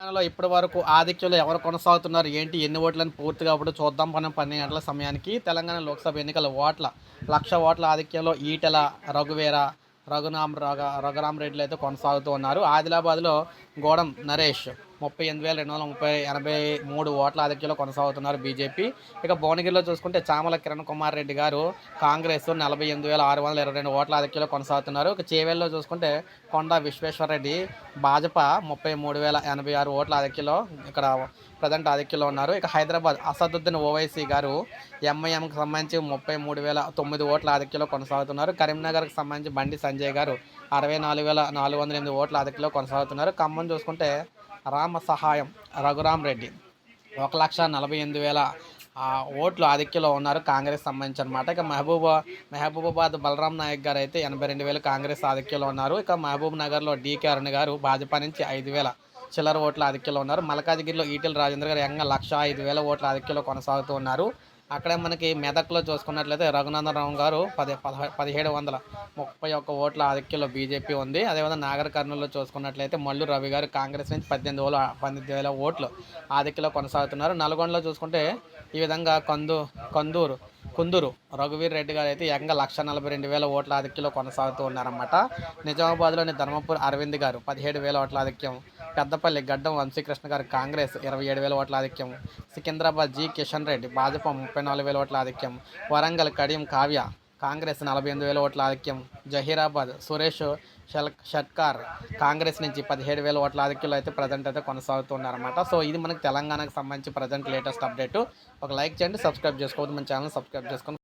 తెలంగాణలో ఇప్పటి వరకు ఆధిక్యంలో ఎవరు కొనసాగుతున్నారు? ఏంటి? ఎన్ని ఓట్లను పూర్తిగా అప్పుడు చూద్దాం. మనం పన్నెండు గంటల సమయానికి తెలంగాణ లోక్సభ ఎన్నికల ఓట్ల లక్ష ఓట్ల ఆధిక్యంలో ఈటెల రఘువీర రఘునామ్ రఘ రఘురామ్ రెడ్డిలు అయితే కొనసాగుతూ ఉన్నారు. ఆదిలాబాద్లో గోడం నరేష్ ముప్పై ఎనిమిది వేల రెండు వందల ముప్పై ఎనభై మూడు ఓట్ల ఆధిక్యంలో కొనసాగుతున్నారు బీజేపీ. ఇక భువనగిరిలో చూసుకుంటే చామల కిరణ్ కుమార్ రెడ్డి గారు కాంగ్రెస్ నలభై ఎనిమిది వేల ఆరు వందల ఇరవై రెండు ఓట్ల ఆధిక్యంలో కొనసాగుతున్నారు. ఇక చేవెల్లో చూసుకుంటే కొండ విశ్వేశ్వరరెడ్డి భాజపా ముప్పై మూడు వేల ఎనభై ఆరు ఓట్ల ఆధిక్యంలో ఇక్కడ ప్రజెంట్ ఆధిక్యంలో ఉన్నారు. ఇక హైదరాబాద్ అసదుద్దీన్ ఓవైసీ గారు ఎంఐఎంకి సంబంధించి ముప్పై మూడు వేల తొమ్మిది ఓట్ల ఆధిక్యంలో కొనసాగుతున్నారు. కరీంనగర్కి సంబంధించి బండి సంజయ్ గారు అరవై నాలుగు వేల నాలుగు వందల ఎనిమిది ఓట్ల ఆధిక్యంలో కొనసాగుతున్నారు. ఖమ్మం చూసుకుంటే రామ సహాయం. రఘురామ్ రెడ్డి. ఒక లక్ష నలభై ఎనిమిది వేల ఓట్లు ఆధిక్యంలో ఉన్నారు కాంగ్రెస్ సంబంధించి అనమాట ఇక మహబూబా మహబూబాబాద్ బలరాం నాయక్ గారు అయితే ఎనభై రెండు వేలు కాంగ్రెస్ ఆధిక్యంలో ఉన్నారు. ఇక మహబూబ్ నగర్లో డీకే అరుణ్ గారు భాజపా నుంచి ఐదు వేల చిల్లర ఓట్ల ఆధిక్యంలో ఉన్నారు. మల్కాజిగిరిలో ఈటెల రాజేంద్ర గారు యంగ లక్ష ఐదు వేల ఓట్ల ఆధిక్యంలో కొనసాగుతూ ఉన్నారు. అక్కడే మనకి మెదక్లో చూసుకున్నట్లయితే రఘునందనరావు గారు పది పదహ పదిహేడు వందల ముప్పై ఒక్క ఓట్ల ఆధిక్యంలో బీజేపీ ఉంది. అదేవిధంగా నాగర్ కర్నూలులో చూసుకున్నట్లయితే మల్లు రవి గారు కాంగ్రెస్ నుంచి పద్దెనిమిది వేల పద్దెనిమిది వేల ఓట్లు ఆధిక్యంలో కొనసాగుతున్నారు. నల్గొండలో చూసుకుంటే ఈ విధంగా కందు కందూరు కుందూరు రఘువీర్ రెడ్డి గారు అయితే ఏకంగా లక్ష నలభై రెండు వేల ఓట్ల ఆధిక్యంలో కొనసాగుతూ ఉన్నారన్నమాట. నిజామాబాద్లోని ధర్మపూర్ అరవింద్ గారు పదిహేడు వేల ఓట్ల ఆధిక్యం పెద్దపల్లి గడ్డం వంశీకృష్ణ గారు కాంగ్రెస్ ఇరవై ఏడు వేల ఓట్ల ఆధిక్యం సికింద్రాబాద్ జి కిషన్ రెడ్డి భాజపా ముప్పై నాలుగు వేల ఓట్ల ఆధిక్యం వరంగల్ కడియం కావ్య కాంగ్రెస్ నలభై ఎనిమిది వేల ఓట్ల ఆధిక్యం జహీరాబాద్ సురేష్ షల్ షట్కార్ కాంగ్రెస్ నుంచి పదిహేడు వేల ఓట్ల ఆధిక్యంలో అయితే ప్రజెంట్ అయితే కొనసాగుతున్నారన్నమాట. సో ఇది మనకు తెలంగాణకు సంబంధించి ప్రజెంట్ లేటెస్ట్ అప్డేట్. ఒక లైక్ చేయండి సబ్స్క్రైబ్ చేసుకోవద్దు మన ఛానల్ సబ్స్క్రైబ్ చేసుకొని